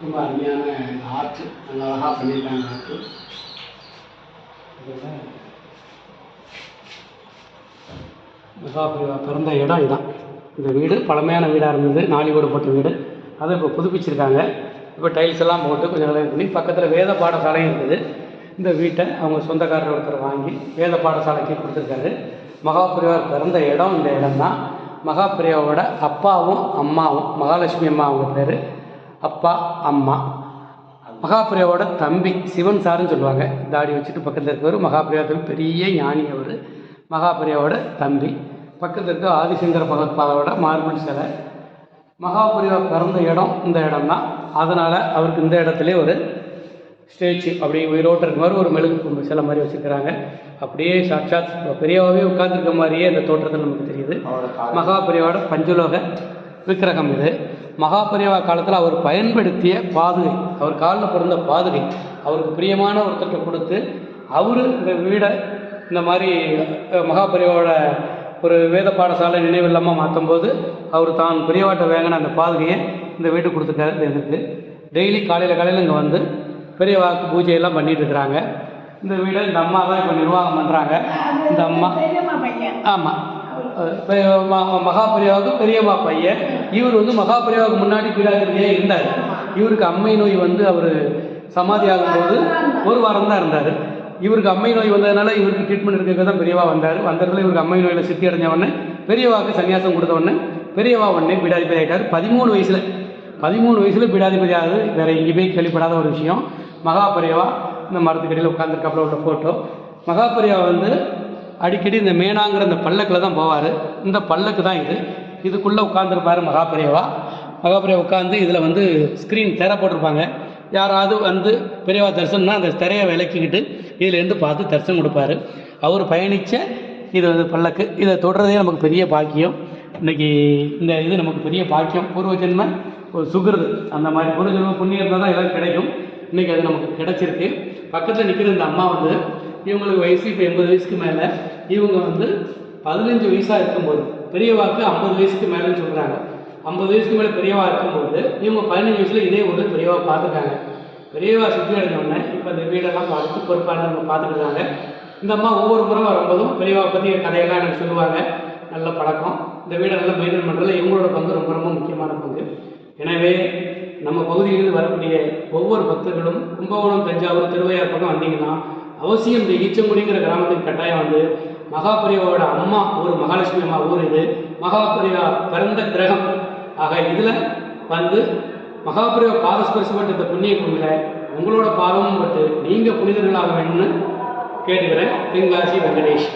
ரொம்ப அருமையான ஆர்ட் நல்லா அழகாக பண்ணியிருக்காங்க ஆர்ட் மகாபிரிவா பிறந்த இடம் இதான். இந்த வீடு பழமையான வீடாக இருந்தது நாளிகோடு போட்ட வீடு. அதை இப்போ புதுப்பிச்சிருக்காங்க. இப்போ டைல்ஸ் எல்லாம் போட்டு கொஞ்சம் நல்லா பண்ணி பக்கத்தில் வேத பாடசாலையும் இருக்குது. இந்த வீட்டை அவங்க சொந்தக்காரர் ஒருத்தர் வாங்கி வேத பாடசாலைக்கு கொடுத்துருக்காரு. மகாபிரிவார் பிறந்த இடம் இந்த இடம் தான் மகாபிரியாவோட அப்பாவும் அம்மாவும் மகாலட்சுமி அம்மா அவங்க பேர். அப்பா அம்மா. மகாபிரியாவோட தம்பி சிவன் சாருன்னு சொல்லுவாங்க. தாடி வச்சுட்டு பக்கத்தில் இருக்கவர் மகாபிரியாவில் பெரிய ஞானி அவர். மகாபிரியாவோட தம்பி. பக்கத்தில் இருக்க ஆதிசங்கர பகவத்பாதோட மார்பிள் சிலை. மகாபுரிவா பிறந்த இடம் இந்த இடம் தான் அதனால் அவருக்கு இந்த இடத்துல ஒரு ஸ்டேச்சு அப்படி உயிரோட்டம் இருக்க மாதிரி ஒரு மெழுகு கொம்பு சிலை மாதிரி வச்சுருக்கிறாங்க. அப்படியே சாட்சாத் பெரியவாவே உட்கார்ந்துருக்க மாதிரியே இந்த தோற்றத்தில் நமக்கு தெரியுது. மகாபெரியவாவோட பஞ்சலோக விக்கிரகம் இது. மகாபரிவா காலத்தில் அவர் பயன்படுத்திய பாதுகை. அவர் காலில் பிறந்த பாதுகை. அவருக்கு பிரியமான ஒருத்தர்கிட்ட கொடுத்து அவர் இந்த வீடை இந்த மாதிரி மகாபரிவாவோட ஒரு வேத பாடசாலை நினைவில்லாமல் மாற்றும் போது அவர் தான் பெரியவாட்ட வேங்கின அந்த பாதுகையை இந்த வீட்டுக்கு கொடுத்துருக்காரு தெரிஞ்சிருக்கு டெய்லி காலையில் காலையில் இங்கே வந்து பெரியவாக்கு பூஜையெல்லாம் பண்ணிகிட்டு இருக்கிறாங்க. இந்த வீடை இந்த அம்மா தான் இப்போ நிர்வாகம் பண்ணுறாங்க இந்த அம்மா ஆமாம் மகாபெரியாவுக்கு பெரியம்மா பையன். இவர் வந்து மகாபிரியாவுக்கு முன்னாடி பீடாதிபதியாக இருந்தார். இவருக்கு அம்மை நோய் வந்து அவர் சமாதி ஆகும்போது ஒரு வாரம் தான் இருந்தார். இவருக்கு அம்மை நோய் வந்ததுனால இவருக்கு ட்ரீட்மெண்ட் இருக்கிறது தான் பெரியவா வந்தார். வந்ததுல இவருக்கு அம்மை நோயில் சித்தி அடைஞ்சவொடனே பெரியவாக்கு சன்னியாசம் கொடுத்தவொடனே பெரியவா உடனே பீடாதிபதி ஆகிட்டார் பதிமூணு வயசில் பதிமூணு வயசில் பீடாதிபதி ஆகுது. வேறு எங்கேயுமே கேள்விப்படாத ஒரு விஷயம். மகாபெரியவா இந்த மரத்துக்கடியில் உட்காந்துருக்காப்புல உள்ள ஃபோட்டோ மகாபெரியவா வந்து அடிக்கடி இந்த மேனாங்கிற இந்த பல்லக்கில் தான் போவார். இந்த பல்லக்கு தான் இது. இதுக்குள்ளே உட்காந்துருப்பார் மகாபெரியவா. மகாபெரியவா உட்காந்து இதில் வந்து ஸ்க்ரீன் திரை போட்டிருப்பாங்க. யாராவது வந்து பெரியவா தரிசனம்னா அந்த திரையை விளக்கிக்கிட்டு இதுலேருந்து பார்த்து தரிசனம் கொடுப்பாரு. அவர் பயணித்த இது வந்து பல்லக்கு. இதை தொடுறதே நமக்கு பெரிய பாக்கியம். இன்னைக்கு இந்த இது நமக்கு பெரிய பாக்கியம். பூர்வ ஜென்ம ஒரு சுகிருது. அந்த மாதிரி பூர்வ ஜென்ம புண்ணியம் இருந்தால் தான் எல்லாம் கிடைக்கும். இன்னைக்கு அது நமக்கு கிடச்சிருக்கு. பக்கத்தில் நிற்கிற இந்த அம்மா வந்து இவங்களுக்கு வயசு இப்போ எண்பது வயசுக்கு மேலே இவங்க வந்து பதினஞ்சு வயசாக இருக்கும்போது பெரியவாக்கு ஐம்பது வயசுக்கு மேலேன்னு சொல்கிறாங்க ஐம்பது வயசுக்கு மேலே பெரியவா இருக்கும்போது இவங்க பதினஞ்சு வயசில் இதே ஊரில் பெரியவா பார்த்துருக்காங்க பெரியவா சுற்றி அடைஞ்சோடனே இப்போ இந்த வீடெல்லாம் பார்த்து பொறுப்பானவங்க பார்த்துக்கிறாங்க இந்த அம்மா ஒவ்வொரு முறை வரும்போதும் பெரியவா பற்றி கதையெல்லாம் எனக்கு சொல்லுவாங்க. நல்ல பழக்கம். இந்த வீடை நல்லா மெயின்டைன் பண்ணுறதுல இவங்களோட பங்கு ரொம்ப ரொம்ப முக்கியமான பங்கு. எனவே நம்ம பகுதியிலிருந்து வரக்கூடிய ஒவ்வொரு பக்தர்களும் கும்பகோணம் தஞ்சாவூர் திருவையார் பக்கம் வந்தீங்கன்னா அவசியம் இந்த ஈச்சங்குடிங்கிற கிராமத்துக்கு கட்டாயம் வந்து மகாபெரியாவோட அம்மா ஊர் மகாலட்சுமி அம்மா ஊர் இது. மகாபிரியா பிறந்த கிரகம். ஆக இதில் வந்து மகாபெரியா பாதஸ்பரிசப்பட்ட இந்த புண்ணிய பூமியில் உங்களோட பாதமும் பட்டு நீங்கள் புனிதர்களாக வேணும்னு கேட்டுக்கிறேன். தென்காசி வெங்கடேஷ்.